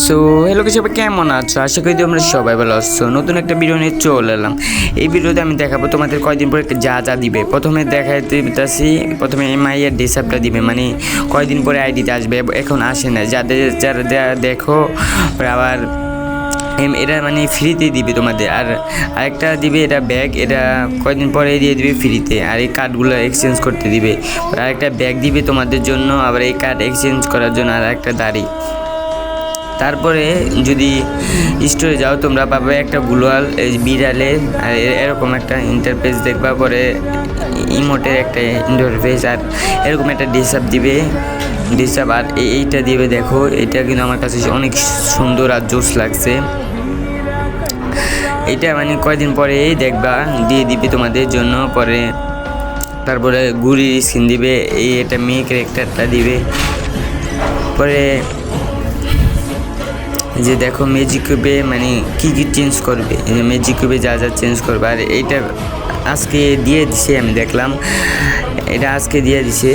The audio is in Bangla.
সো হ্যালো কিছু কেমন আছো? আশা করি তোমরা সবাই ভালো আছো। নতুন একটা ভিডিও নিয়ে চলে এলাম। এই ভিডিওতে আমি দেখাবো তোমাদের কয়দিন পরে যা যা দিবে। প্রথমে দেখাইতে দিতেছি প্রথমে এমআই এর ডিসাপটা দিবে। মানে কয়দিন পরে আইডিতে আসবে। এখন আসে না। যাদের যারা দেখো আবার এম এটা মানে ফ্রিতে দিবে তোমাদের। আর আরেকটা দিবে এটা ব্যাগ এটা কয়দিন পরে দিয়ে দিবে ফ্রিতে আর এই কার্ডগুলো এক্সচেঞ্জ করতে দিবে। আর একটা ব্যাগ দিবে তোমাদের জন্য। আবার এই কার্ড এক্সচেঞ্জ করার জন্য আর একটা দাড়ি। তারপরে যদি স্টোরে যাও, তোমরা পাবে একটা গ্লোয়াল, এই বিড়ালে, আর এরকম একটা ইন্টারফেস দেখবা, পরে ইমোটের একটা ইন্টারফেস আর এরকম একটা ডিসাপ দিবে ডিসাপ আর এইটা দিবে, দেখো, এটা কিন্তু আমার কাছে অনেক সুন্দর আর জোস লাগছে। এটা মানে কয়দিন পরেই দেখবা, দিয়ে দিবে তোমাদের জন্য, পরে তারপরে গুড়ির স্কিন দিবে, এই এটা মেয়ে ক্যারেক্টারটা দিবে। পরে যে দেখো ম্যাজিক কিউবে মানে কি কি চেঞ্জ করবে? ম্যাজিক কিউবে যা যা চেঞ্জ করবে, আর এইটা আজকে দিয়ে দিছে আমি, দেখলাম। এটা আজকে দিয়ে দিছে।